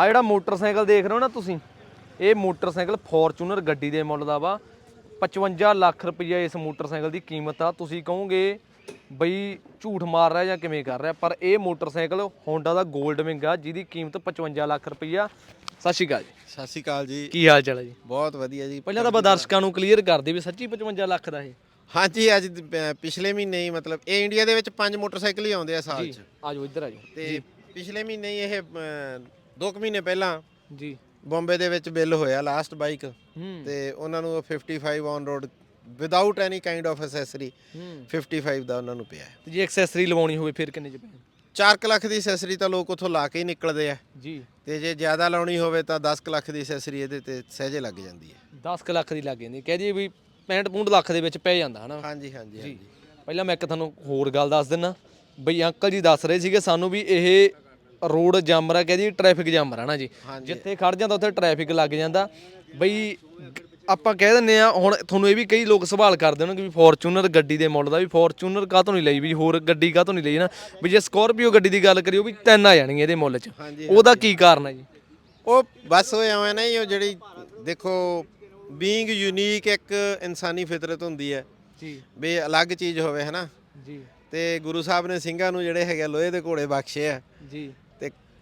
ਆ ਜਿਹੜਾ ਮੋਟਰਸਾਈਕਲ ਦੇਖ ਰਹੇ ਹੋ ਨਾ ਤੁਸੀਂ ਇਹ ਮੋਟਰਸਾਈਕਲ ਫੋਰਚੂਨਰ ਗੱਡੀ ਦੇ ਮੁੱਲ ਦਾ ਵਾ। 55 ਲੱਖ ਰੁਪਈਆ ਇਸ ਮੋਟਰਸਾਈਕਲ ਦੀ ਕੀਮਤ ਆ। ਤੁਸੀਂ ਕਹੋਗੇ ਬਈ ਝੂਠ ਮਾਰ ਰਿਹਾ ਜਾਂ ਕਿਵੇਂ ਕਰ ਰਿਹਾ ਪਰ ਇਹ ਮੋਟਰਸਾਈਕਲ ਹੋਂਡਾ ਦਾ 골ਡ ਵਿੰਗ ਆ ਜਿਹਦੀ ਕੀਮਤ 55 ਲੱਖ ਰੁਪਈਆ। ਸਤਿ ਸ਼੍ਰੀ ਅਕਾਲ ਜੀ। ਸਤਿ ਸ਼੍ਰੀ ਅਕਾਲ ਜੀ। ਕੀ ਹਾਲ ਚਾਲ ਹੈ ਜੀ? ਬਹੁਤ ਵਧੀਆ ਜੀ। ਪਹਿਲਾਂ ਤਾਂ ਆਪਾਂ ਦਰਸ਼ਕਾਂ ਨੂੰ ਕਲੀਅਰ ਕਰ ਦੇ ਵੀ ਸੱਚੀ 55 ਲੱਖ ਦਾ ਇਹ। ਹਾਂਜੀ ਅੱਜ ਪਿਛਲੇ ਮਹੀਨੇ ਹੀ ਮਤਲਬ ਇਹ ਇੰਡੀਆ ਦੇ ਵਿੱਚ ਪੰਜ ਮੋਟਰਸਾਈਕਲ ਹੀ ਆਉਂਦੇ ਆ ਸਾਲ 'ਚ। ਆਜੋ ਇੱਧਰ ਆਜੋ ਤੇ ਪਿਛਲੇ ਮਹੀਨੇ ਹੀ ਇਹ 2 ਮਹੀਨੇ ਪਹਿਲਾਂ ਜੀ। ਬੰਬੇ ਦੇ ਵਿੱਚ ਬਿੱਲ ਹੋਇਆ ਲਾਸਟ ਬਾਈਕ ਤੇ ਉਹਨਾਂ ਨੂੰ 55 on road without any kind of accessory ਹੂੰ। 55 ਦਾ ਉਹਨਾਂ ਨੂੰ ਪਿਆ। ਹੈ। ਤੇ ਜੇ ਐਕਸੈਸਰੀ ਲਵਾਉਣੀ ਹੋਵੇ ਫਿਰ ਕਿੰਨੇ ਚ ਪੈ 4 ਲੱਖ ਦੀ ਐਸੈਸਰੀ ਤਾਂ ਲੋਕ ਉੱਥੋਂ ਲਾ ਕੇ ਹੀ ਨਿਕਲਦੇ ਆ। ਜੀ। ਤੇ ਜੇ ਜ਼ਿਆਦਾ ਲਾਉਣੀ ਹੋਵੇ ਤਾਂ 10 ਕੁ ਲੱਖ ਦੀ ਐਸੈਸਰੀ ਇਹਦੇ ਤੇ ਸਹਿਜੇ ਲੱਗ ਜਾਂਦੀ ਹੈ। 10 ਕੁ ਲੱਖ ਦੀ ਲੱਗ ਜਾਂਦੀ ਕਹਿ ਦਈਏ ਵੀ 65 65 ਲੱਖ ਦੇ ਵਿੱਚ ਪੈ ਜਾਂਦਾ ਹਨਾ? ਹਾਂਜੀ ਹਾਂਜੀ ਹਾਂਜੀ। ਪਹਿਲਾਂ ਮੈਂ ਇੱਕ ਤੁਹਾਨੂੰ ਹੋਰ ਗੱਲ ਦੱਸ ਦਿੰਨਾ। ਬਈ ਅੰਕਲ ਜੀ ਦੱਸ ਰਹੇ ਸੀਗੇ ਸਾਨੂੰ ਵੀ ਇਹ ਰੋਡ ਜਾਮ ਰਿਹਾ ਕਹਿੰਦੀ ਟ੍ਰੈਫਿਕ ਜਾਮ ਰਿਹਾ ਨਾ ਜੀ। ਜਿੱਥੇ ਖੜ ਜਾਂਦਾ ਉੱਥੇ ਟ੍ਰੈਫਿਕ ਲੱਗ ਜਾਂਦਾ। ਬਈ ਆਪਾਂ ਕਹਿ ਦਿੰਨੇ ਆ ਹੁਣ ਤੁਹਾਨੂੰ ਇਹ ਵੀ ਕਈ ਲੋਕ ਸਵਾਲ ਕਰਦੇ ਹੋਣਗੇ ਵੀ ਫੋਰਚੂਨਰ ਗੱਡੀ ਦੇ ਮੁੱਲ ਦਾ ਵੀ ਫੋਰਚੂਨਰ ਕਾਹਤੋਂ ਨਹੀਂ ਲਈ ਵੀ ਹੋਰ ਗੱਡੀ ਕਾਹਤੋਂ ਨਹੀਂ ਲਈ ਨਾ। ਵੀ ਜੇ ਸਕੋਰਪੀਓ ਗੱਡੀ ਦੀ ਗੱਲ ਕਰੀਏ ਉਹ ਵੀ ਤਿੰਨ ਆ ਜਾਣਗੀਆਂ ਇਹਦੇ ਮੁੱਲ 'ਚ। ਉਹਦਾ ਕੀ ਕਾਰਨ ਹੈ ਜੀ? ਉਹ ਬਸ ਉਹ ਐਵੇਂ ਨਾ ਹੀ ਉਹ ਜਿਹੜੀ ਦੇਖੋ ਬੀਇੰਗ ਯੂਨੀਕ ਇੱਕ ਇਨਸਾਨੀ ਫਿਤਰਤ ਹੁੰਦੀ ਹੈ। ਜੀ। ਵੀ ਅਲੱਗ ਚੀਜ਼ ਹੋਵੇ ਹਨਾ। ਜੀ। ਤੇ ਗੁਰੂ ਸਾਹਿਬ ਨੇ ਸਿੰਘਾਂ ਨੂੰ ਜਿਹੜੇ ਹੈਗੇ ਲੋਹੇ ਦੇ ਘੋੜੇ ਬਖਸ਼ੇ ਆ। ਜੀ। ਤੇ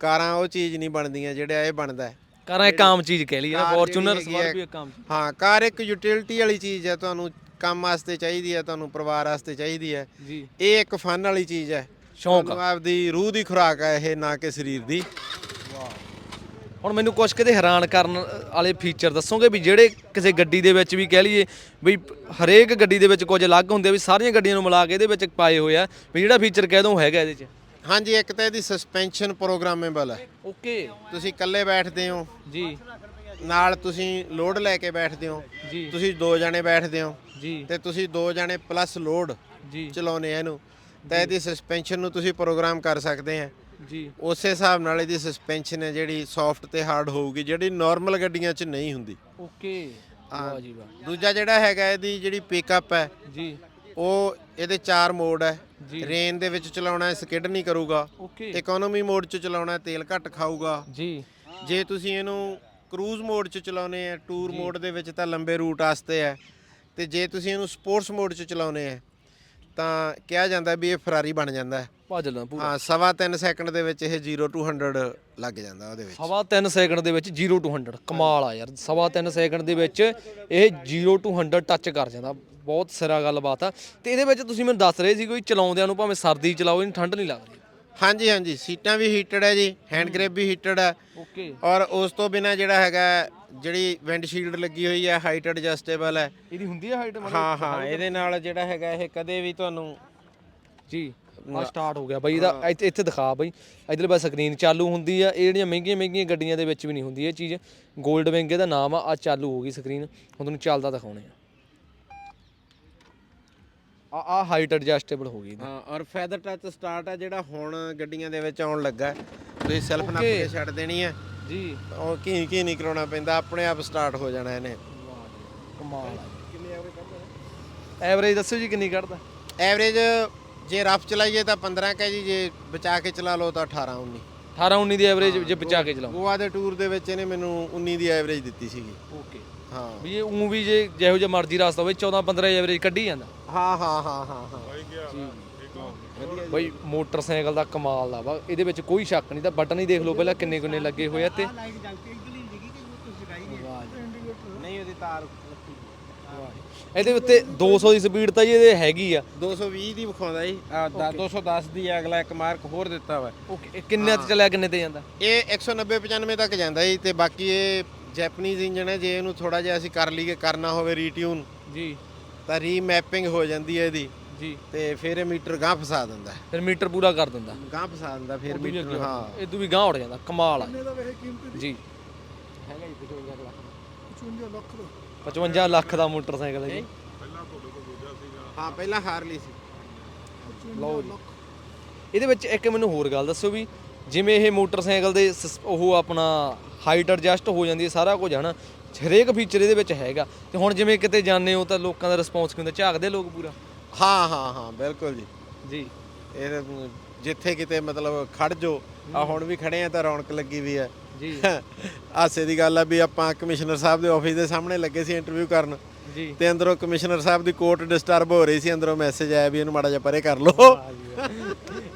ਕਾਰਾਂ ਉਹ ਚੀਜ਼ ਨਹੀਂ ਬਣਦੀਆਂ ਜਿਹੜਾ ਇਹ ਬਣਦਾ ਹੈ। ਕਾਰਾਂ ਇੱਕ ਆਮ ਚੀਜ਼ ਕਹਿ ਲਈ ਨਾ ਕਾਰ ਫੋਰਚੂਨਰ ਹੈਗੀ ਹੈ- ਸਕੋਰਪੀਓ ਇੱਕ ਆਮ ਚੀਜ਼। ਹਾਂ ਕਾਰ ਇੱਕ ਯੂਟਿਲਿਟੀ ਵਾਲੀ ਚੀਜ਼ ਹੈ ਤੁਹਾਨੂੰ ਕੰਮ ਵਾਸਤੇ ਚਾਹੀਦੀ ਹੈ ਤੁਹਾਨੂੰ ਪਰਿਵਾਰ ਵਾਸਤੇ ਚਾਹੀਦੀ ਹੈ। ਜੀ। ਇਹ ਇੱਕ ਫਨ ਵਾਲੀ ਚੀਜ਼ ਹੈ। ਸ਼ੌਂਕ ਤੁਹਾਨੂੰ ਆਪਦੀ ਰੂਹ ਦੀ ਖੁਰਾਕ ਹੈ ਇਹ ਨਾ ਕਿ ਸਰੀਰ ਦੀ। ਹੁਣ ਮੈਨੂੰ ਕੁਝ ਕਿਤੇ ਹੈਰਾਨ ਕਰਨ ਵਾਲੇ ਫੀਚਰ ਦੱਸੋਗੇ ਵੀ ਜਿਹੜੇ ਕਿਸੇ ਗੱਡੀ ਦੇ ਵਿੱਚ ਵੀ ਕਹਿ ਲਈਏ ਵੀ ਹਰੇਕ ਗੱਡੀ ਦੇ ਵਿੱਚ ਕੁਝ ਅਲੱਗ ਹੁੰਦੇ ਆ ਵੀ ਸਾਰੀਆਂ ਗੱਡੀਆਂ ਨੂੰ ਮਿਲਾ ਕੇ ਇਹਦੇ ਵਿੱਚ ਪਾਏ ਹੋਏ ਆ ਵੀ ਜਿਹੜਾ ਫੀਚਰ ਕਹਿ ਦੋ ਹੈਗਾ ਇਹਦੇ 'ਚ। ਹਾਂਜੀ ਇੱਕ ਤਾਂ ਇਹਦੀ ਸਸਪੈਂਸ਼ਨ ਪ੍ਰੋਗਰਾਮੇਬਲ ਹੈ। ਓਕੇ। ਤੁਸੀਂ ਇਕੱਲੇ ਬੈਠਦੇ ਹੋ। ਜੀ। ਨਾਲ ਤੁਸੀਂ ਲੋਡ ਲੈ ਕੇ ਬੈਠਦੇ ਹੋ। ਜੀ। ਤੁਸੀਂ ਦੋ ਜਣੇ ਬੈਠਦੇ ਹੋ। ਜੀ। ਤੇ ਤੁਸੀਂ ਦੋ ਜਣੇ ਪਲੱਸ ਲੋਡ ਜੀ। ਚਲਾਉਨੇ ਆ ਇਹਨੂੰ। ਤਾਂ ਇਹਦੀ ਸਸਪੈਂਸ਼ਨ ਨੂੰ ਤੁਸੀਂ ਪ੍ਰੋਗਰਾਮ ਕਰ ਸਕਦੇ ਆ। ਜੀ। ਉਸੇ ਹਿਸਾਬ ਨਾਲ ਇਹਦੀ ਸਸਪੈਂਸ਼ਨ ਹੈ ਜਿਹੜੀ ਸੌਫਟ ਤੇ ਹਾਰਡ ਹੋਊਗੀ ਜਿਹੜੀ ਨਾਰਮਲ ਗੱਡੀਆਂ 'ਚ ਨਹੀਂ ਹੁੰਦੀ। ਓਕੇ। ਵਾਹ ਜੀ ਵਾਹ। ਦੂਜਾ ਜਿਹੜਾ ਹੈਗਾ ਇਹਦੀ ਜਿਹੜੀ ਪਿਕਅਪ ਹੈ। ਜੀ। ਉਹ ਇਹਦੇ ਚਾਰ ਮੋਡ ਹੈ। ਜੀ। ਰੇਨ ਦੇ ਵਿੱਚ ਚਲਾਉਣਾ ਹੈ ਸਕਿਡ ਨਹੀਂ ਕਰੂਗਾ। ਓਕੇ। ਇਕਨੋਮੀ ਮੋਡ 'ਚ ਚਲਾਉਣਾ ਹੈ ਤੇਲ ਘੱਟ ਖਾਊਗਾ। ਜੀ। ਜੇ ਤੁਸੀਂ ਇਹਨੂੰ ਕਰੂਜ਼ ਮੋਡ 'ਚ ਚਲਾਉਨੇ ਆ ਟੂਰ ਮੋਡ ਦੇ ਵਿੱਚ ਤਾਂ ਲੰਬੇ ਰੂਟ ਵਾਸਤੇ ਹੈ। ਤੇ ਜੇ ਤੁਸੀਂ ਇਹਨੂੰ ਸਪੋਰਟਸ ਮੋਡ 'ਚ ਚਲਾਉਨੇ ਆ ਤਾਂ ਕਿਹਾ ਜਾਂਦਾ ਵੀ ਇਹ ਫਰਾਰੀ ਬਣ ਜਾਂਦਾ ਹੈ। ਭੱਜ ਲਾਂ ਪੂਰਾ। ਹਾਂ ਸਵਾ 3 ਸੈਕਿੰਡ ਦੇ ਵਿੱਚ ਇਹ 0 ਟੂ 100 ਲੱਗ ਜਾਂਦਾ ਉਹਦੇ ਵਿੱਚ। ਸਵਾ 3 ਸੈਕਿੰਡ ਦੇ ਵਿੱਚ 0 ਟੂ 100 ਕਮਾਲ ਆ ਯਾਰ। ਸਵਾ 3 ਸੈਕਿੰਡ ਦੇ ਵਿੱਚ ਇਹ 0 ਟੂ 100 ਟੱਚ ਕਰ ਜਾਂਦਾ। ਬਹੁਤ ਸਿਰਾ ਗੱਲਬਾਤ ਆ। ਤੇ ਇਹਦੇ ਵਿੱਚ ਤੁਸੀਂ ਮੈਨੂੰ ਦੱਸ ਰਹੇ ਸੀ ਕੋਈ ਚਲਾਉਂਦਿਆਂ ਨੂੰ ਭਾਵੇਂ ਸਰਦੀ ਚਲਾਓ ਇਹਨੂੰ ਠੰਡ ਨਹੀਂ ਲੱਗਦੀ। ਹਾਂਜੀ ਹਾਂਜੀ ਸੀਟਾਂ ਵੀ ਹੀਟਡ ਹੈ ਜੀ ਹੈਂਡ ਗ੍ਰਿਪ ਵੀ ਹੀਟਡ ਹੈ ਓਕੇ। ਔਰ ਉਸ ਤੋਂ ਬਿਨਾ ਜਿਹੜਾ ਹੈਗਾ ਜਿਹੜੀ ਵਿੰਡਸ਼ੀਲਡ ਲੱਗੀ ਹੋਈ ਹੈ ਹਾਈਟ ਐਡਜਸਟੇਬਲ ਹੈ ਇਹਦੀ ਹੁੰਦੀ ਹੈ ਹਾਈਟ ਹਾਂ ਹਾਂ ਇਹਦੇ ਨਾਲ ਜਿਹੜਾ ਹੈਗਾ ਇਹ ਕਦੇ ਵੀ ਤੁਹਾਨੂੰ ਜੀ। ਆ ਸਟਾਰਟ ਹੋ ਗਿਆ ਬਈ ਇਹਦਾ ਇੱਥੇ ਇੱਥੇ ਦਿਖਾ ਬਈ। ਇਧਰ ਬਸ ਸਕਰੀਨ ਚਾਲੂ ਹੁੰਦੀ ਆ। ਇਹ ਜਿਹੜੀਆਂ ਮਹਿੰਗੀਆਂ ਮਹਿੰਗੀਆਂ ਗੱਡੀਆਂ ਦੇ ਵਿੱਚ ਵੀ ਨਹੀਂ ਹੁੰਦੀ ਇਹ ਚੀਜ਼। 골ਡ ਵਿੰਗ ਇਹਦਾ ਨਾਮ ਆ ਆ ਚਾਲੂ ਹੋ ਗਈ ਸਕਰੀਨ ਹੁਣ ਤੁਹਾਨੂੰ ਚੱਲਦਾ ਦਿਖਾਉਣੇ ਆ। ਆ ਆ ਹਾਈਟ ਐਡਜਸਟੇਬਲ ਹੋ ਗਈ। ਹਾਂ ਔਰ ਫੈਦਰ ਟੱਚ ਸਟਾਰਟ ਹੈ ਜਿਹੜਾ ਹੁਣ ਗੱਡੀਆਂ ਦੇ ਵਿੱਚ ਆਉਣ ਲੱਗਾ। ਤੁਸੀਂ ਸੈਲਫ ਨੱਪ. ਕੇ ਛੱਡ ਦੇਣੀ ਹੈ ਜੀ। ਉਹ ਕੀ ਕੀ ਨਹੀਂ ਕਰਾਉਣਾ ਪੈਂਦਾ ਆਪਣੇ ਆਪ ਸਟਾਰਟ ਹੋ ਜਾਣਾ ਇਹਨੇ। ਕਮਾਲ ਆ। ਐਵਰੇਜ ਦੱਸੋ ਜੀ ਕਿੰਨੀ ਕੱਢਦਾ? ਐਵਰੇਜ ਜੇ ਰਫ ਚਲਾਈਏ ਤਾਂ 15 ਕਹੇ ਜੀ ਜੇ ਬਚਾ ਕੇ ਚਲਾ ਲਓ ਤਾਂ 18 19 18 19 ਦੀ ਐਵਰੇਜ ਜੇ ਬਚਾ ਕੇ ਚਲਾਓ। ਗੋਆ ਦੇ ਟੂਰ ਦੇ ਵਿੱਚ ਇਹਨੇ ਮੈਨੂੰ 19 ਦੀ ਐਵਰੇਜ ਦਿੱਤੀ ਸੀਗੀ। ਓਕੇ। ਹਾਂ। ਵੀ ਇਹ ਉਂ ਵੀ ਜੇ ਜਿਹੋ ਜਿਹਾ ਮਰਜ਼ੀ ਰਸਤਾ ਹੋਵੇ 14 15 ਐਵਰੇਜ ਕੱਢੀ ਜਾਂਦਾ। ਹਾਂ ਹਾਂ ਹਾਂ ਹਾਂ ਹਾਂ। ਬਈ ਮੋਟਰਸਾਈਕਲ ਦਾ ਕਮਾਲ ਦਾ ਵਾ ਇਹਦੇ ਵਿੱਚ ਕੋਈ ਸ਼ੱਕ ਨਹੀਂ ਤਾਂ ਬਟਨ ਹੀ ਦੇਖ ਲਓ ਪਹਿਲਾਂ ਕਿੰਨੇ ਕਿੰਨੇ ਲੱਗੇ ਹੋਏ ਆ ਤੇ ਨਹੀਂ ਉਹਦੀ ਤਾਰ ਇਹਦੇ ਉੱਤੇ 200 ਦੀ ਸਪੀਡ ਤਾਂ ਜੀ ਇਹਦੇ ਹੈਗੀ ਆ। 220 ਦੀ ਵਿਖਾਉਂਦਾ ਜੀ। ਆ 210 ਦੀ ਹੈ, ਅਗਲਾ ਇੱਕ ਮਾਰਕ ਹੋਰ ਦਿੱਤਾ ਵਾ। ਓਕੇ ਕਿੰਨੇ ਤੇ ਚੱਲਿਆ ਕਿੰਨੇ ਤੇ ਜਾਂਦਾ? ਇਹ 190 95 ਤੱਕ ਜਾਂਦਾ ਜੀ ਤੇ ਬਾਕੀ ਇਹ ਜੈਪਨੀਜ਼ ਇੰਜਨ ਹੈ ਜੇ ਇਹਨੂੰ ਥੋੜਾ ਜਿਹਾ ਅਸੀਂ ਕਰ ਲਈਏ ਕਰਨਾ ਹੋਵੇ ਰੀਟਿਊਨ ਜੀ। ਤਾਂ ਰੀਮੈਪਿੰਗ ਹੋ ਜਾਂਦੀ ਹੈ ਇਹਦੀ। ਜੀ। ਤੇ ਫਿਰ ਇਹ ਮੀਟਰ ਗਾਂ ਫਸਾ ਦਿੰਦਾ। ਹੈ ਫਿਰ ਮੀਟਰ ਪੂਰਾ ਕਰ ਦਿੰਦਾ। ਗਾਂ ਫਸਾ ਦਿੰਦਾ ਫਿਰ ਮੀਟਰ ਹਾਂ। ਇਹ ਤੋਂ ਵੀ ਗਾਂ ਉੱਡ ਜਾਂਦਾ ਕਮਾਲ ਆ। ਜੀ ਹੈਗਾ ਜੀ। 55 ਲੱਖ 55 ਲੱਖ ਦਾ। ਮੋਟਰਸਾਈਕਲ ਹੈ ਜੀ। ਹਾਂ ਪਹਿਲਾਂ ਹਾਰਲੀ ਸੀ। ਲਓ ਜੀ। ਇਹਦੇ ਵਿੱਚ ਇੱਕ ਮੈਨੂੰ ਹੋਰ ਗੱਲ ਦੱਸੋ ਵੀ ਜਿਵੇਂ ਇਹ ਮੋਟਰਸਾਈਕਲ ਦੇ ਸਸ- ਉਹ ਆਪਣਾ ਹਾਈਟ ਐਡਜਸਟ ਹੋ ਜਾਂਦੀ ਹੈ ਸਾਰਾ ਕੁਝ ਹਨਾ ਹਰੇਕ ਫੀਚਰ ਇਹਦੇ ਵਿੱਚ ਹੈਗਾ। ਤੇ ਹੁਣ ਜਿਵੇਂ ਕਿਤੇ ਜਾਂਦੇ ਹੋ ਤਾਂ ਲੋਕਾਂ ਦਾ ਰਿਸਪੌਂਸ ਕਿੰਦਾ ਝਾਕਦੇ ਲੋਕ ਪੂਰਾ। ਹਾਂ ਹਾਂ ਹਾਂ ਬਿਲਕੁਲ ਜੀ। ਜੀ। ਇਹ ਤਾਂ, ਜਿੱਥੇ ਕਿਤੇ ਮਤਲਬ ਖੜ ਜੋ ਆ ਹੁਣ ਵੀ ਖੜੇ ਆ ਤਾਂ ਰੌਣਕ ਲੱਗੀ ਵੀ ਹੈ ਜੀ। ਹਾਸੇ ਦੀ ਗੱਲ ਆ ਵੀ ਆਪਾਂ ਕਮਿਸ਼ਨਰ ਸਾਹਿਬ ਦੇ ਆਫਿਸ ਦੇ ਸਾਹਮਣੇ ਲੱਗੇ ਸੀ ਇੰਟਰਵਿਊ ਕਰਨ ਜੀ। ਤੇ ਅੰਦਰੋਂ ਕਮਿਸ਼ਨਰ ਸਾਹਿਬ ਦੀ ਕੋਰਟ ਡਿਸਟਰਬ ਹੋ ਰਹੀ ਸੀ ਅੰਦਰੋਂ ਮੈਸੇਜ ਆਇਆ ਵੀ ਇਹਨੂੰ ਮਾੜਾ ਜਿਹਾ ਪਰੇ ਕਰ ਲਓ।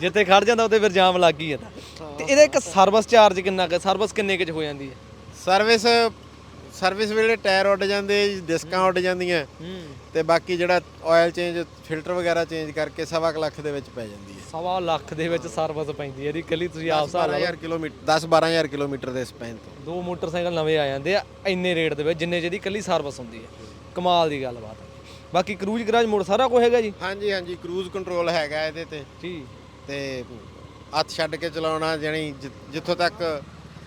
ਜਿੱਥੇ ਖੜ ਜਾਂਦਾ ਉੱਥੇ ਫਿਰ ਜਾਮ ਲੱਗ ਹੀ ਜਾਂਦਾ ਤੇ। ਇਹਦਾ ਇੱਕ ਸਰਵਿਸ ਚਾਰਜ ਕਿੰਨਾ ਕੁ ਸਰਵਿਸ ਕਿੰਨੇ ਕੁ ਚ ਹੋ ਜਾਂਦੀ ਹੈ ਸਰਵਿਸ ਸਰਵਿਸ ਵੇਲੇ ਟਾਇਰ ਉੱਡ ਜਾਂਦੇ ਡਿਸਕਾਂ ਉੱਡ ਜਾਂਦੀਆਂ। ਹੂੰ। ਤੇ ਬਾਕੀ ਜਿਹੜਾ ਆਇਲ ਚੇਂਜ ਫਿਲਟਰ ਵਗੈਰਾ ਚੇਂਜ ਕਰਕੇ ਸਵਾ ਕੁ ਲੱਖ ਦੇ ਵਿੱਚ ਪੈ ਜਾਂਦੀ ਹੈ ਸਵਾ ਲੱਖ ਦੇ ਵਿੱਚ ਸਰਵਿਸ ਪੈਂਦੀ ਹੈ ਇਹਦੀ ਕੱਲੀ ਤੁਸੀਂ ਆਪ ਹਿਸਾਬ ਲਾ ਲਓ। 12000 ਕਿਲੋਮੀਟਰ 10 12000 ਕਿਲੋਮੀਟਰ ਦੇ ਸਪੈਨ ਤੋਂ। ਦੋ ਮੋਟਰਸਾਈਕਲ ਨਵੇਂ ਆ ਜਾਂਦੇ ਆ ਇੰਨੇ ਰੇਟ ਦੇ ਵਿੱਚ ਜਿੰਨੇ ਜਿਹਦੀ ਕੱਲੀ ਸਰਵਿਸ ਹੁੰਦੀ ਹੈ। ਕਮਾਲ ਦੀ ਗੱਲਬਾਤ ਹੈ। ਬਾਕੀ ਕਰੂਜ਼ ਗਰਾਜ ਮੋਡ ਸਾਰਾ ਕੁਝ ਹੈਗਾ ਜੀ? ਹਾਂਜੀ ਹਾਂਜੀ ਕਰੂਜ਼ ਕੰਟਰੋਲ ਹੈਗਾ ਇਹਦੇ ਤੇ। ਜੀ। ਤੇ ਹੱਥ ਛੱਡ ਕੇ ਚਲਾਉਣਾ ਜਾਣੀ ਜਿ- ਜਿੱਥੋਂ ਤੱਕ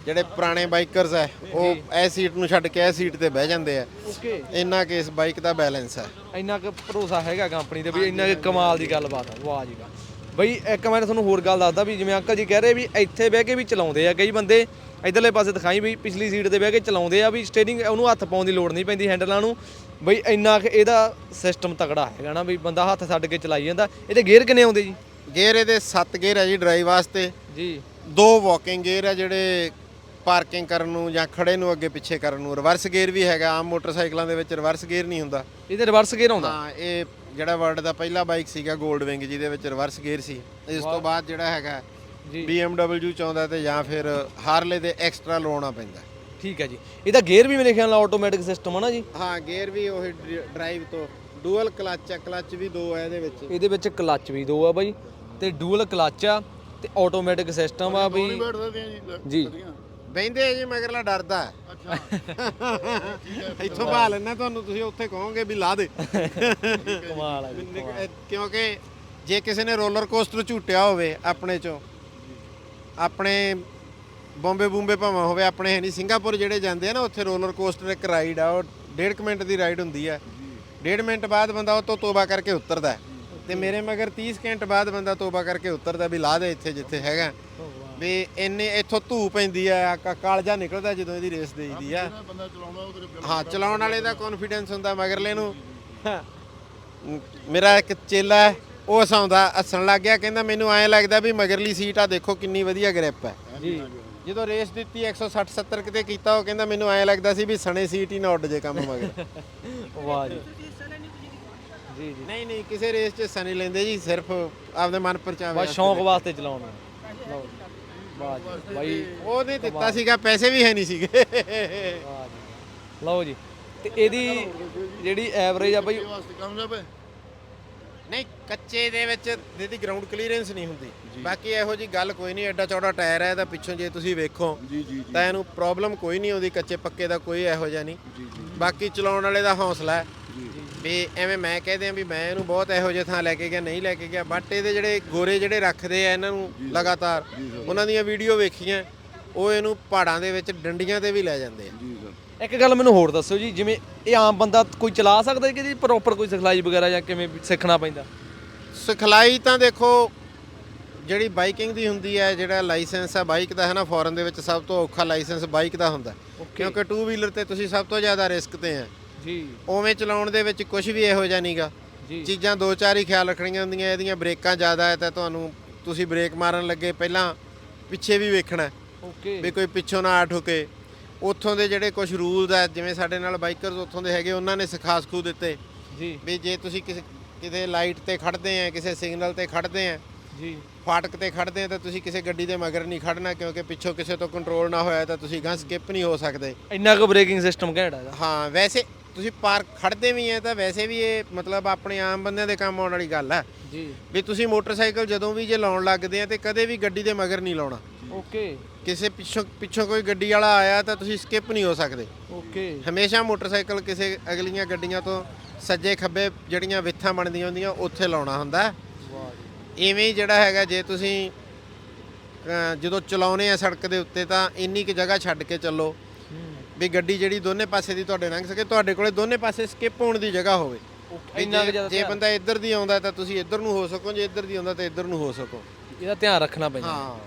ਜਿਹੜੇ ਪੁਰਾਣੇ ਬਾਈਕਰਸ ਹੈ ਉਹ ਇਹ ਸੀਟ ਨੂੰ ਛੱਡ ਕੇ ਇਹ ਸੀਟ ਤੇ ਬਹਿ ਜਾਂਦੇ ਆ। ਓਕੇ। ਇੰਨਾ ਕਿ ਇਸ ਬਾਈਕ ਦਾ ਬੈਲੈਂਸ ਹੈ। ਇੰਨਾ ਕੁ ਭਰੋਸਾ ਹੈਗਾ ਕੰਪਨੀ ਤੇ ਵੀ ਇੰਨਾ ਕੁ ਕਮਾਲ ਦੀ ਗੱਲਬਾਤ ਆ ਵਾਹ ਜੀ ਵਾਹ। ਬਈ ਇੱਕ ਮੈਂ ਤੁਹਾਨੂੰ ਹੋਰ ਗੱਲ ਦੱਸਦਾ ਵੀ ਜਿਵੇਂ ਅੰਕਲ ਜੀ ਕਹਿ ਰਹੇ ਵੀ ਇੱਥੇ ਬਹਿ ਕੇ ਵੀ ਚਲਾਉਂਦੇ ਆ ਕਈ ਬੰਦੇ ਇਧਰਲੇ ਪਾਸੇ ਦਿਖਾਈ ਵੀ ਪਿਛਲੀ ਸੀਟ ਤੇ ਬਹਿ ਕੇ ਚਲਾਉਂਦੇ ਆ ਵੀ ਸਟੀਅਰਿੰਗ ਉਹਨੂੰ ਹੱਥ ਪਾਉਣ ਦੀ ਲੋੜ ਨਹੀਂ ਪੈਂਦੀ ਹੈਂਡਲਾਂ ਨੂੰ। ਬਈ ਇੰਨਾ ਕੁ ਇਹਦਾ ਸਿਸਟਮ ਤਕੜਾ ਹੈਗਾ ਨਾ ਵੀ ਬੰਦਾ ਹੱਥ ਛੱਡ ਕੇ ਚਲਾਈ ਜਾਂਦਾ। ਇਹਦੇ ਗੇਅਰ ਕਿੰਨੇ ਆਉਂਦੇ ਜੀ? ਗੇਅਰ ਇਹਦੇ 7 ਗੇਅਰ ਹੈ ਜੀ ਡਰਾਈਵ ਵਾਸਤੇ। ਜੀ। ਦੋ ਵਾਕਿੰਗ ਗੇਅਰ ਹੈ ਜਿਹੜੇ ਪਾਰਕਿੰਗ ਕਰਨ ਨੂੰ ਜਾਂ ਖੜੇ ਨੂੰ ਅੱਗੇ ਪਿੱਛੇ ਕਰਨ ਨੂੰ। ਰਿਵਰਸ ਗੇਅਰ ਵੀ ਹੈਗਾ ਆਮ ਮੋਟਰਸਾਈਕਲਾਂ ਦੇ ਵਿੱਚ ਰਿਵਰਸ ਗੇਅਰ ਨਹੀਂ ਹੁੰਦਾ। ਇਹਦੇ ਰਿਵਰਸ ਗੇਅਰ ਆਉਂਦਾ? ਹਾਂ ਇਹ ਜਿਹੜਾ ਵਰਲਡ ਦਾ ਪਹਿਲਾ ਬਾਈਕ ਸੀਗਾ 골ਡ ਵਿੰਗ ਜਿਹਦੇ ਵਿੱਚ ਰਿਵਰਸ ਗੇਅਰ ਸੀ। ਇਸ ਤੋਂ ਬਾਅਦ ਜਿਹੜਾ ਹੈਗਾ ਜੀ। BMW ਚ ਆਉਂਦਾ ਤੇ ਜਾਂ ਫਿਰ ਹਾਰਲੇ ਦੇ ਐਕਸਟਰਾ ਲਾਉਣਾ ਪੈਂਦਾ। ਠੀਕ ਹੈ ਜੀ। ਇਹਦਾ ਗੇਅਰ ਵੀ ਮੇਰੇ ਖਿਆਲ ਨਾਲ ਆਟੋਮੈਟਿਕ ਸਿਸਟਮ ਹੈ ਨਾ ਜੀ? ਹਾਂ ਗੇਅਰ ਵੀ ਉਹ ਡਰਾਈਵ ਤੋਂ। ਡੂਅਲ ਕਲਚ ਹੈ ਕਲਚ ਵੀ ਦੋ ਹੈ ਇਹਦੇ ਵਿੱਚ। ਇਹਦੇ ਵਿੱਚ ਕਲੱਚ ਵੀ ਦੋ ਆ ਬਾਈ। ਤੇ ਡੂਅਲ ਕਲੱਚ ਆ ਤੇ ਆਟੋਮੈਟਿਕ ਸਿਸਟਮ ਆ ਵੀ ਜੀ ਬੈਂਦੇ ਜੀ ਮਗਰਲਾ ਡਰਦਾ। ਅੱਛਾ। ਇੱਥੋਂ ਭਾ ਲੈਣਾ ਤੁਹਾਨੂੰ ਤੁਸੀਂ ਉੱਥੇ ਕਹੋਗੇ ਵੀ ਲਾ ਦੇ। ਕਮਾਲ ਆ ਜੀ ਕਿਉਂਕਿ ਜੇ ਕਿਸੇ ਨੇ ਰੋਲਰ ਕੋਸਟਰ ਝੂਟਿਆ ਹੋਵੇ ਆਪਣੇ ਚੋਂ ਆਪਣੇ ਬੰਬੇ ਬੁੰਬੇ ਭਾਵਾਂ ਹੋਵੇ ਆਪਣੇ ਹੈ ਨਹੀਂ ਸਿੰਗਾਪੁਰ ਜਿਹੜੇ ਜਾਂਦੇ ਆ ਨਾ ਉੱਥੇ ਰੋਲਰ ਕੋਸਟਰ ਇੱਕ ਰਾਈਡ ਆ ਉਹ ਡੇਢ ਕੁ ਮਿੰਟ ਦੀ ਰਾਈਡ ਹੁੰਦੀ ਆ। ਡੇਢ ਮਿੰਟ ਬਾਅਦ ਬੰਦਾ ਉਹ ਤੋਂ ਤੋਬਾ ਕਰਕੇ ਉਤਰਦਾ। ਹੈ। ਤੇ ਮੇਰੇ ਮਗਰ 30 ਸਕਿੰਟ ਬਾਅਦ ਬੰਦਾ ਤੋਬਾ ਕਰਕੇ ਉਤਰਦਾ ਵੀ ਲਾ ਦੇ ਇੱਥੇ ਜਿੱਥੇ ਹੈਗਾ। ਵੀ ਇੰਨੇ ਇੱਥੋਂ ਧੂ ਪੈਂਦੀ ਆ ਕ- ਕਾਲਜਾ ਨਿਕਲਦਾ ਜਦੋਂ ਇਹਦੀ ਰੇਸ ਦੇਈਦੀ ਆ। ਹਾਂ ਚਲਾਉਣ ਵਾਲੇ ਦਾ ਕੌਨਫੀਡੈਂਸ ਹੁੰਦਾ ਮਗਰਲੇ ਨੂੰ। ਮ- ਮੇਰਾ ਇੱਕ ਚੇਲਾ ਹੈ, ਉਹ ਹਸਾਉਂਦਾ ਹੱਸਣ ਲੱਗ ਗਿਆ ਕਹਿੰਦਾ ਮੈਨੂੰ ਐਂ ਲੱਗਦਾ ਵੀ ਮਗਰਲੀ ਸੀਟ ਆ ਦੇਖੋ ਕਿੰਨੀ ਵਧੀਆ ਗ੍ਰਿਪ ਹੈ। ਜੀ। ਜਦੋਂ ਰੇਸ ਦਿੱਤੀ 160 70 ਕਿਤੇ ਕੀਤਾ ਉਹ ਕਹਿੰਦਾ ਮੈਨੂੰ ਐਂ ਲੱਗਦਾ ਸੀ ਵੀ ਸਣੇ ਸੀਟ ਹੀ ਨਾ ਉੱਡ ਜੇ ਕੰਮ ਮਗਰ। ਵਾਹ ਜੀ। ਜੀ ਜੀ। ਨਹੀਂ ਨਹੀਂ ਕਿਸੇ ਰੇਸ 'ਚ ਹਿੱਸਾ ਨਹੀਂ ਲੈਂਦੇ ਜੀ ਸਿਰਫ ਆਪਦੇ ਮਨ ਪਰਚਾਵੇ ਬਸ ਸ਼ੌਂਕ ਵਾਸਤੇ ਚਲਾਉਣਾ ਲਓ। ਵਾਹ ਜੀ ਬਾਈ ਉਹਨੇ ਦਿੱਤਾ ਸੀਗਾ ਪੈਸੇ ਵੀ ਹੈ ਨਹੀਂ ਸੀਗੇ। ਵਾਹ ਜੀ ਲਓ ਜੀ ਤੇ ਇਹਦੀ ਜਿਹੜੀ ਐਵਰੇਜ ਆ ਬਾਈ ਨਹੀਂ ਕੱਚੇ ਦੇ ਵਿੱਚ ਇਹਦੀ ਗਰਾਊਂਡ ਕਲੀਅਰੈਂਸ ਨਹੀਂ ਹੁੰਦੀ। ਬਾਕੀ ਇਹੋ ਜੀ ਗੱਲ ਕੋਈ ਨਹੀਂ ਐਡਾ ਚੌੜਾ ਟਾਇਰ ਹੈ ਇਹਦਾ ਪਿੱਛੋਂ ਜੇ ਤੁਸੀਂ ਵੇਖੋ ਤਾਂ ਇਹਨੂੰ ਪ੍ਰੋਬਲਮ ਕੋਈ ਨਹੀਂ ਆਉਂਦੀ ਕੱਚੇ ਪੱਕੇ ਦਾ ਕੋਈ ਇਹੋ ਜਿਹਾ ਨਹੀਂ। ਬਾਕੀ ਚਲਾਉਣ ਵਾਲੇ ਦਾ ਹੌਸਲਾ ਹੈ। ਵੀ ਐਵੇਂ ਮੈਂ ਕਹਦੇ ਆ ਵੀ ਮੈਂ ਇਹਨੂੰ ਬਹੁਤ ਇਹੋ ਜਿਹੇ ਥਾਂ ਲੈ ਕੇ ਗਿਆ ਨਹੀਂ ਲੈ ਕੇ ਗਿਆ ਬਟ ਇਹਦੇ ਜਿਹੜੇ ਗੋਰੇ ਜਿਹੜੇ ਰੱਖਦੇ ਆ ਇਹਨਾਂ ਨੂੰ ਲਗਾਤਾਰ ਉਹਨਾਂ ਦੀਆਂ ਵੀਡੀਓ ਵੇਖੀਆਂ ਉਹ ਇਹਨੂੰ ਪਹਾੜਾਂ ਦੇ ਵਿੱਚ ਡੰਡੀਆਂ ਤੇ ਵੀ ਲੈ ਜਾਂਦੇ ਆ। ਇੱਕ ਗੱਲ ਮੈਨੂੰ ਹੋਰ ਦੱਸੋ ਜੀ ਜਿਵੇਂ ਇਹ ਆਮ ਬੰਦਾ ਕੋਈ ਚਲਾ ਸਕਦਾ ਕਿ ਇਹਦੀ ਪ੍ਰੋਪਰ ਕੋਈ ਸਿਖਲਾਈ ਵਗੈਰਾ ਜਾਂ ਕਿਵੇਂ ਸਿੱਖਣਾ ਪੈਂਦਾ? ਸਿਖਲਾਈ ਤਾਂ ਦੇਖੋ ਜਿਹੜੀ ਬਾਈਕਿੰਗ ਦੀ ਹੁੰਦੀ ਹੈ ਜਿਹੜਾ ਲਾਇਸੈਂਸ ਹੈ ਬਾਈਕ ਦਾ ਹੈ ਨਾ ਫੋਰਨ ਦੇ ਵਿੱਚ ਸਭ ਤੋਂ ਔਖਾ ਲਾਇਸੈਂਸ ਬਾਈਕ ਦਾ ਹੁੰਦਾ। ਕਿਉਂਕਿ ਟੂ ਵੀਲਰ ਤੇ ਤੁਸੀਂ ਸਭ ਤੋਂ ਜ਼ਿਆਦਾ ਰਿਸਕ ਤੇ ਆ। ਜੀ। ਉਵੇਂ ਚਲਾਉਣ ਦੇ ਵਿੱਚ ਕੁਝ ਵੀ ਇਹੋ ਜਿਹਾ ਨਹੀਂਗਾ ਜੀ। ਚੀਜ਼ਾਂ ਦੋ ਚਾਰ ਹੀ ਖਿਆਲ ਰੱਖਣੀਆਂ ਹੁੰਦੀਆਂ ਇਹਦੀਆਂ ਬ੍ਰੇਕਾਂ ਜ਼ਿਆਦਾ ਹੈ ਤਾਂ ਤੁਹਾਨੂੰ ਤੁਸੀਂ ਬ੍ਰੇਕ ਮਾਰਨ ਲੱਗੇ ਪਹਿਲਾਂ ਪਿੱਛੇ ਵੀ ਵੇਖਣਾ ਓਕੇ। ਵੀ ਕੋਈ ਪਿੱਛੋਂ ਨਾ ਆ ਠੁਕੇ। ਉੱਥੋਂ ਦੇ ਜਿਹੜੇ ਕੁਝ ਰੂਲਸ ਹੈ ਜਿਵੇਂ ਸਾਡੇ ਨਾਲ ਬਾਈਕਰਸ ਉੱਥੋਂ ਦੇ ਹੈਗੇ ਉਹਨਾਂ ਨੇ ਸਿਖਾ ਸਿਖੂ ਦਿੱਤੇ। ਜੀ। ਵੀ ਜੇ ਤੁਸੀਂ ਕਿਸੇ ਕਿਤੇ ਲਾਈਟ ਤੇ ਖੜਦੇ ਆ ਕਿਸੇ ਸਿਗਨਲ ਤੇ ਖੜਦੇ ਆ ਜੀ। ਫਾਟਕ ਤੇ ਖੜਦੇ ਆ ਤਾਂ ਤੁਸੀਂ ਕਿਸੇ ਗੱਡੀ ਦੇ ਮਗਰ ਨਹੀਂ ਖੜਨਾ ਕਿਉਂਕਿ ਪਿੱਛੋਂ ਕਿਸੇ ਤੋਂ ਕੰਟਰੋਲ ਨਾ ਹੋਇਆ ਤਾਂ ਤੁਸੀਂ ਗਾਂ ਸਕਿਪ ਨਹੀਂ ਹੋ ਸਕਦੇ। ਇੰਨਾ ਕੁ ਬ੍ਰੇਕਿੰਗ ਸਿਸਟਮ ਘੈਂਟ ਹੈਗਾ ਹਾਂ ਵੈਸੇ ਤੁਸੀਂ ਪਾਰਕ ਖੜਦੇ ਵੀ ਆ ਤਾਂ ਵੈਸੇ ਵੀ ਇਹ ਮਤਲਬ ਆਪਣੇ ਆਮ ਬੰਦਿਆਂ ਦੇ ਕੰਮ ਆਉਣ ਵਾਲੀ ਗੱਲ ਹੈ ਜੀ। ਵੀ ਤੁਸੀਂ ਮੋਟਰਸਾਈਕਲ ਜਦੋਂ ਵੀ ਜੇ ਲਾਉਣ ਲੱਗਦੇ ਆ ਤੇ ਕਦੇ ਵੀ ਗੱਡੀ ਦੇ ਮਗਰ ਨਹੀਂ ਲਾਉਣਾ। ਓਕੇ। ਕਿਸੇ ਪਿੱਛੋਂ ਪਿੱਛੋਂ ਕੋਈ ਗੱਡੀ ਵਾਲਾ ਆਇਆ ਤਾਂ ਤੁਸੀਂ ਸਕਿਪ ਨਹੀਂ ਹੋ ਸਕਦੇ। ਓਕੇ। ਹਮੇਸ਼ਾ ਮੋਟਰਸਾਈਕਲ ਕਿਸੇ ਅਗਲੀਆਂ ਗੱਡੀਆਂ ਤੋਂ ਸੱਜੇ ਖੱਬੇ ਜਿਹੜੀਆਂ ਵਿੱਥਾਂ ਬਣਦੀਆਂ ਹੁੰਦੀਆਂ ਉੱਥੇ ਲਾਉਣਾ ਹੁੰਦਾ। ਹੈ। ਵਾਹ। ਜੀ ਇਵੇਂ ਹੀ ਜਿਹੜਾ ਹੈਗਾ ਜੇ ਤੁਸੀਂ ਜਦੋਂ ਚਲਾਉਨੇ ਆ ਸੜਕ ਦੇ ਉੱਤੇ ਤਾਂ ਇੰਨੀ ਕੁ ਜਗ੍ਹਾ ਛੱਡ ਕੇ ਚੱਲੋ। ਵੀ ਗੱਡੀ ਜਿਹੜੀ ਦੋਨੇ ਪਾਸੇ ਦੀ ਤੁਹਾਡੇ ਲੰਘ ਸਕੇ ਤੁਹਾਡੇ ਕੋਲੇ ਦੋਨੇ ਪਾਸੇ ਸਕਿਪ ਹੋਣ ਦੀ ਜਗ੍ਹਾ ਹੋਵੇ। ਵੀ ਇੰਨਾ ਕੁ ਜੇ- ਜ਼ਿਆਦਾ ਜੇ ਧਿਆਨ- ਬੰਦਾ ਇੱਧਰ ਦੀ ਆਉਂਦਾ ਤਾਂ ਤੁਸੀਂ ਇੱਧਰ ਨੂੰ ਹੋ ਸਕੋ ਜੇ ਇੱਧਰ ਦੀ ਆਉਂਦਾ ਤਾਂ ਇੱਧਰ ਨੂੰ ਹੋ ਸਕੋ। ਇਹਦਾ ਧਿਆਨ ਰੱਖਣਾ ਪੈਂਦਾ। ਹਾਂ।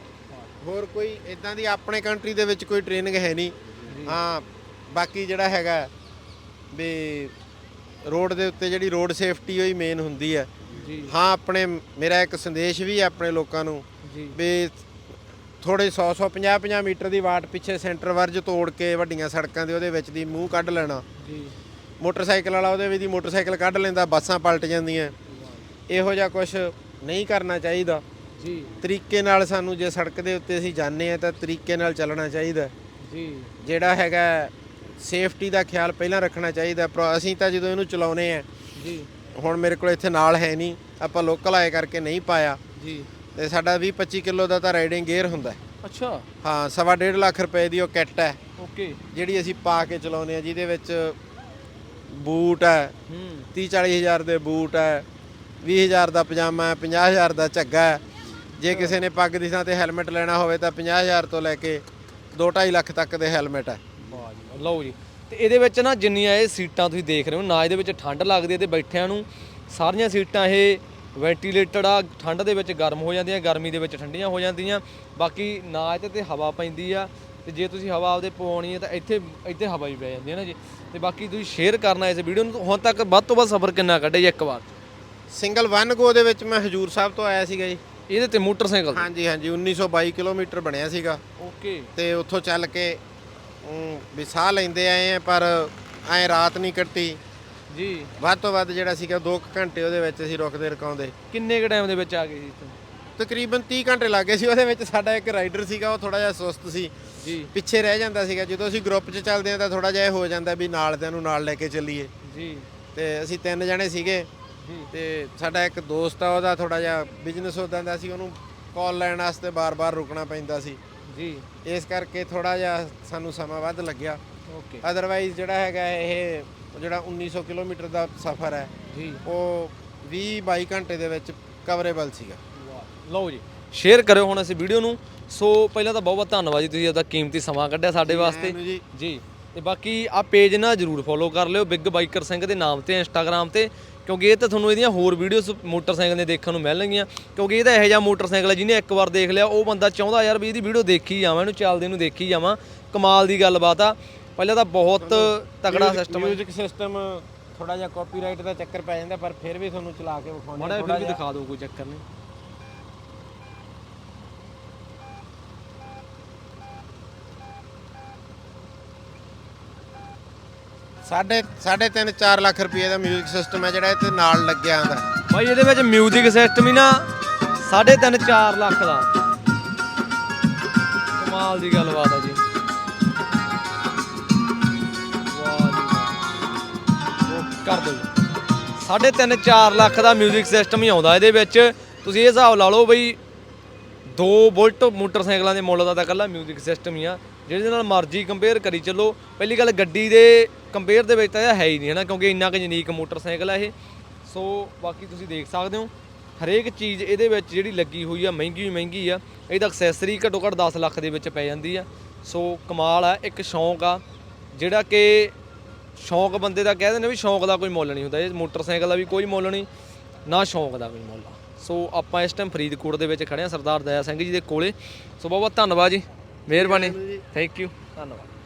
ਹੋਰ ਕੋਈ ਇਦਾਂ ਦੀ ਆਪਣੇ ਕੰਟਰੀ ਦੇ ਵਿੱਚ ਕੋਈ ਟ੍ਰੇਨਿੰਗ ਹੈ ਨਹੀਂ। ਹਾਂ ਬਾਕੀ ਜਿਹੜਾ ਹੈਗਾ ਵੀ ਰੋਡ ਦੇ ਉੱਤੇ ਜਿਹੜੀ ਰੋਡ ਸੇਫਟੀ ਹੋਈ ਮੇਨ ਹੁੰਦੀ ਹੈ। ਜੀ। ਹਾਂ ਆਪਣੇ ਮੇਰਾ ਇੱਕ ਸੰਦੇਸ਼ ਵੀ ਹੈ ਆਪਣੇ ਲੋਕਾਂ ਨੂੰ ਜੀ। ਵੀ ਥੋੜੇ 100 100 50 50 ਮੀਟਰ ਦੀ ਵਾਟ ਪਿੱਛੇ ਸੈਂਟਰ ਵਰਜ ਤੋੜ ਕੇ ਵੱਡੀਆਂ ਸੜਕਾਂ ਦੇ ਉਹਦੇ ਵਿੱਚ ਦੀ ਮੂੰਹ ਕੱਢ ਲੈਣਾ। ਜੀ। ਮੋਟਰਸਾਈਕਲ ਵਾਲਾ ਉਹਦੇ ਵਿੱਚ ਦੀ ਮੋਟਰਸਾਈਕਲ ਕੱਢ ਲੈਂਦਾ ਬੱਸਾਂ ਪਲਟ ਜਾਂਦੀਆਂ। ਇਹੋ ਜਿਹਾ ਕੁਝ ਨਹੀਂ ਕਰਨਾ ਚਾਹੀਦਾ। ਜੀ। ਤਰੀਕੇ ਨਾਲ ਸਾਨੂੰ ਜੇ ਸੜਕ ਦੇ ਉੱਤੇ ਅਸੀਂ ਜਾਂਦੇ ਆ ਤਾਂ ਤਰੀਕੇ ਨਾਲ ਚੱਲਣਾ ਚਾਹੀਦਾ। ਜੀ। ਜਿਹੜਾ ਹੈਗਾ ਸੇਫਟੀ ਦਾ ਖਿਆਲ ਪਹਿਲਾਂ ਰੱਖਣਾ ਚਾਹੀਦਾ। ਅਸੀਂ ਤਾਂ ਜਦੋਂ ਇਹਨੂੰ ਚਲਾਉਨੇ ਆ ਜੀ। ਹੁਣ ਮੇਰੇ ਕੋਲ ਇੱਥੇ ਨਾਲ ਹੈ ਨਹੀਂ। ਆਪਾਂ ਲੋਕਲ ਆਏ ਕਰਕੇ ਨਹੀਂ ਪਾਇਆ। ਜੀ। ਤੇ ਸਾਡਾ 20 25 ਕਿਲੋ ਦਾ ਤਾਂ ਰਾਈਡਿੰਗ ਗੇਅਰ ਹੁੰਦਾ ਹੈ। ਅੱਛਾ। ਹਾਂ ਸਵਾ ਡੇਢ ਲੱਖ ਰੁਪਏ ਦੀ ਉਹ ਕਿੱਟ ਹੈ। ਓਕੇ। ਜਿਹੜੀ ਅਸੀਂ ਪਾ ਕੇ ਚਲਾਉਨੇ ਆ ਜਿਹਦੇ ਵਿੱਚ ਬੂਟ ਹੈ ਹੂੰ। 30 40 ਹਜ਼ਾਰ ਦੇ ਬੂਟ ਹੈ 20 ਹਜ਼ਾਰ ਦਾ ਪਜਾਮਾ ਹੈ 50 ਹਜ਼ਾਰ ਦਾ ਝੱਗਾ ਹੈ। ਜੇ ਕਿਸੇ ਨੇ ਪੱਗ ਦੀ ਥਾਂ ਤੇ ਹੈਲਮਟ ਲੈਣਾ ਹੋਵੇ ਤਾਂ 50 ਹਜ਼ਾਰ ਤੋਂ ਲੈ ਕੇ 2.5 ਲੱਖ ਤੱਕ ਦੇ ਹੈਲਮਟ ਹੈ। ਵਾਹ ਜੀ ਵਾਹ। ਲਓ ਜੀ। ਤੇ ਇਹਦੇ ਵਿੱਚ ਨਾ ਜਿੰਨੀਆਂ ਇਹ ਸੀਟਾਂ ਤੁਸੀਂ ਦੇਖ ਰਹੇ ਹੋ ਨਾ ਇਹਦੇ ਵਿੱਚ ਠੰਡ ਲੱਗਦੀ ਹੈ ਤੇ ਬੈਠਿਆਂ ਨੂੰ ਸਾਰੀਆਂ ਸੀਟਾਂ ਇਹ ਵੈਂਟੀਲੇਟਡ ਆ ਠੰਡ ਦੇ ਵਿੱਚ ਗਰਮ ਹੋ ਜਾਂਦੀਆਂ ਗਰਮੀ ਦੇ ਵਿੱਚ ਠੰਡੀਆਂ ਹੋ ਜਾਂਦੀਆਂ। ਬਾਕੀ ਨਾ ਇਹਦੇ ਤੇ ਹਵਾ ਪੈਂਦੀ ਆ ਤੇ ਜੇ ਤੁਸੀਂ ਹਵਾ ਆਪਦੇ ਪਵਾਉਣੀ ਹੈ ਤਾਂ ਇੱਥੇ ਇੱਥੇ ਹਵਾ ਵੀ ਪੈ ਜਾਂਦੀ ਹੈ ਨਾ ਜੀ। ਤੇ ਬਾਕੀ ਤੁਸੀਂ ਸ਼ੇਅਰ ਕਰਨਾ ਇਸ ਵੀਡੀਓ ਨੂੰ ਹੁਣ ਤੱਕ ਵੱਧ ਤੋਂ ਵੱਧ ਸਫ਼ਰ ਕਿੰਨਾ ਕੱਢਿਆ ਜੀ ਇੱਕ ਵਾਰ? ਸਿੰਗਲ ਵਨ ਗੋ ਦੇ ਵਿੱਚ ਮੈਂ ਹਜੂਰ ਸਾਹਿਬ ਤੋਂ ਆਇਆ ਸੀਗਾ ਜੀ। ਇਹਦੇ ਤੇ ਮੋਟਰਸਾਈਕਲ ਹਾਂਜੀ ਹਾਂਜੀ 1922 ਕਿਲੋਮੀਟਰ ਬਣਿਆ ਸੀਗਾ। ਓਕੇ ਤੇ ਉੱਥੋਂ ਚੱਲ ਕੇ ਵੀ ਸਾਹ ਲੈਂਦੇ ਆਏ ਆ ਪਰ ਐ ਰਾਤ ਨਹੀਂ ਕੱਟੀ ਜੀ। ਵੱਧ ਤੋਂ ਵੱਧ ਜਿਹੜਾ ਸੀਗਾ 2 ਘੰਟੇ ਉਹਦੇ ਵਿੱਚ ਅਸੀਂ ਰੁਕਦੇ ਰਕਾਉਂਦੇ। ਕਿੰਨੇ ਕ ਟਾਈਮ ਦੇ ਵਿੱਚ ਆ ਗਏ ਜੀ ਇੱਥੇ? ਤਕਰੀਬਨ 30 ਘੰਟੇ ਲੱਗੇ ਸੀ ਉਹਦੇ ਵਿੱਚ ਸਾਡਾ ਇੱਕ ਰਾਈਡਰ ਸੀਗਾ ਉਹ ਥੋੜਾ ਜਿਹਾ ਸੁਸਤ ਸੀ। ਜੀ। ਪਿੱਛੇ ਰਹਿ ਜਾਂਦਾ ਸੀਗਾ ਜਦੋਂ ਅਸੀਂ ਗਰੁੱਪ 'ਚ ਚੱਲਦੇ ਆ ਤਾਂ ਥੋੜਾ ਜਿਹਾ ਇਹ ਹੋ ਜਾਂਦਾ ਵੀ ਨਾਲ ਦਿਆਂ ਨੂੰ ਨਾਲ ਲੈ ਕੇ ਚੱਲੀਏ। ਜੀ। ਤੇ ਅਸੀਂ ਤਿੰਨ ਜਣੇ ਸੀਗੇ। ਤੇ ਸਾਡਾ ਇੱਕ ਦੋਸਤ ਆ ਉਹਦਾ ਥੋੜਾ ਜਿਹਾ ਬਿਜ਼ਨਸ ਉਦਾਂ ਦਾ ਸੀ ਉਹਨੂੰ ਕਾਲ ਲੈਣ ਵਾਸਤੇ ਬਾਰ-ਬਾਰ ਰੁਕਣਾ ਪੈਂਦਾ ਸੀ। ਜੀ। ਇਸ ਕਰਕੇ ਥੋੜਾ ਜਿਹਾ ਸਾਨੂੰ ਸਮਾਂ ਵੱਧ ਲੱਗਿਆ। ਓਕੇ ਅਦਰਵਾਈਜ਼ ਜਿਹੜਾ ਹੈਗਾ ਇਹ ਜਿਹੜਾ 1900 ਕਿਲੋਮੀਟਰ ਦਾ ਸਫ਼ਰ ਹੈ ਜੀ। ਉਹ 20 22 ਘੰਟੇ ਦੇ ਵਿੱਚ ਕਵਰੇਬਲ ਸੀਗਾ। ਲਓ ਜੀ ਸ਼ੇਅਰ ਕਰਿਓ ਹੁਣ ਅਸੀਂ ਵੀਡੀਓ ਨੂੰ। ਸੋ ਪਹਿਲਾਂ ਤਾਂ ਬਹੁਤ ਬਹੁਤ ਧੰਨਵਾਦ ਜੀ ਤੁਸੀਂ ਆਪਦਾ ਕੀਮਤੀ ਸਮਾਂ ਕੱਢਿਆ ਸਾਡੇ ਵਾਸਤੇ। ਮੈਨੂੰ ਜੀ। ਜੀ ਤੇ ਬਾਕੀ ਆ ਪੇਜ ਨਾ ਜਰੂਰ ਫੋਲੋ ਕਰ ਲਿਓ ਬਿੱਗ ਬਾਈਕਰ ਸਿੰਘ ਦੇ ਨਾਮ ਤੇ ਇੰਸਟਾਗ੍ਰam ਤੇ। ਕਿਉਂਕਿ ਇਹ ਤਾਂ ਤੁਹਾਨੂੰ ਇਹਦੀਆਂ ਹੋਰ ਵੀਡੀਓਜ਼ ਮੋਟਰਸਾਈਕਲ ਦੇ ਦੇਖਣ ਨੂੰ ਮਿਲਣਗੀਆਂ ਕਿਉਂਕਿ ਇਹ ਤਾਂ ਇਹੋ ਜਿਹਾ ਮੋਟਰਸਾਈਕਲ ਹੈ ਜਿਹਨੇ ਇੱਕ ਵਾਰ ਦੇਖ ਲਿਆ ਉਹ ਬੰਦਾ ਚਾਹੁੰਦਾ ਯਾਰ ਵੀ ਇਹਦੀ ਵੀਡੀਓ ਦੇਖੀ ਜਾਵਾਂ ਇਹਨੂੰ ਚੱਲਦੇ ਨੂੰ ਦੇਖੀ ਜਾਵਾਂ। ਕਮਾਲ ਦੀ ਗੱਲਬਾਤ ਆ। ਪਹਿਲਾਂ ਤਾਂ ਬਹੁਤ ਤਕੜਾ ਸਿਸਟਮ ਹੈ ਮਿਊਜ਼ਿਕ ਸਿਸਟਮ ਥੋੜਾ ਜਿਹਾ ਕਾਪੀਰਾਈਟ ਦਾ ਚੱਕਰ ਪੈ ਜਾਂਦਾ ਪਰ ਫਿਰ ਵੀ ਤੁਹਾਨੂੰ ਚਲਾ ਕੇ ਵਿਖਾਉਂਦੇ ਮਾੜਾ ਫਿਰ ਵੀ ਜਿਹਾ। ਦਿਖਾ ਦਿਓ ਕੋਈ ਚੱਕਰ ਨਹੀਂ। ਸਾਢੇ ਸਾਢੇ ਤਿੰਨ 4 ਲੱਖ ਰੁਪਏ ਦਾ ਮਿਊਜ਼ਿਕ ਸਿਸਟਮ ਹੈ ਜਿਹੜਾ ਇੱਥੇ ਨਾਲ ਲੱਗਿਆ ਆਂਦਾ ਭਾਈ ਇਹਦੇ ਵਿੱਚ 뮤직 ਸਿਸਟਮ ਹੀ ਨਾ 3.5 4 ਲੱਖ ਦਾ। ਕਮਾਲ ਦੀ ਗੱਲਬਾਤ ਆ ਜੀ। ਕਰ ਦੋ ਜੀ 3.5 4 ਲੱਖ ਦਾ 뮤직 ਸਿਸਟਮ ਹੀ ਆਉਂਦਾ ਇਹਦੇ ਵਿੱਚ ਤੁਸੀਂ ਇਹ ਹਿਸਾਬ ਲਾ ਲਓ ਬਈ 2 ਵੋਲਟ ਮੋਟਰਸਾਈਕਲਾਂ ਦੇ ਮੁੱਲ ਦਾ ਤਾਂ ਕੱਲਾ 뮤직 ਸਿਸਟਮ ਹੀ ਆ ਜਿਹਦੇ ਨਾਲ ਮਰਜ਼ੀ ਕੰਪੇਅਰ ਕਰੀ ਚੱਲੋ ਪਹਿਲੀ ਗੱਲ ਗੱਡੀ ਦੇ ਕੰਪੇਅਰ ਦੇ ਵਿੱਚ ਤਾਂ ਇਹ ਹੈ ਹੀ ਨਹੀਂ ਹਨਾ ਕਿਉਂਕਿ ਇੰਨਾ ਕੁ ਯੂਨੀਕ ਮੋਟਰਸਾਈਕਲ ਆ ਇਹ ਸੋ ਬਾਕੀ ਤੁਸੀਂ ਦੇਖ ਸਕਦੇ ਹੋ ਹਰੇਕ ਚੀਜ਼ ਇਹਦੇ ਵਿੱਚ ਜਿਹੜੀ ਲੱਗੀ ਹੋਈ ਆ ਮਹਿੰਗੀ ਹੀ ਮਹਿੰਗੀ ਆ ਇਹਦਾ ਐਕਸੈਸਰੀ ਘੱਟੋ ਘੱਟ 10 ਲੱਖ ਦੇ ਵਿੱਚ ਪੈ ਜਾਂਦੀ ਆ ਸੋ ਕਮਾਲ ਆ ਇੱਕ ਸ਼ੌਂਕ ਆ ਜਿਹੜਾ ਕਿ ਸ਼ੌਂਕ ਬੰਦੇ ਦਾ ਕਹਿ ਦਿੰਦੇ ਨੇ ਵੀ ਸ਼ੌਂਕ ਦਾ ਕੋਈ ਮੁੱਲ ਨਹੀਂ ਹੁੰਦਾ ਇਹ ਮੋਟਰਸਾਈਕਲ ਦਾ ਵੀ ਕੋਈ ਮੁੱਲ ਨਹੀਂ ਨਾ ਸ਼ੌਂਕ ਦਾ ਕੋਈ ਮੁੱਲ ਸੋ ਆਪਾਂ ਇਸ ਟਾਈਮ ਫਰੀਦਕੋਟ ਦੇ ਵਿੱਚ ਖੜੇ ਆ ਸਰਦਾਰ ਦਇਆ ਸਿੰਘ ਜੀ ਦੇ ਕੋਲੇ। ਸੋ ਬਹੁਤ ਬਹੁਤ ਧੰਨਵਾਦ ਜੀ ਮਿਹਰਬਾਨੀ ਥੈਂਕ ਯੂ ਧੰਨਵਾਦ।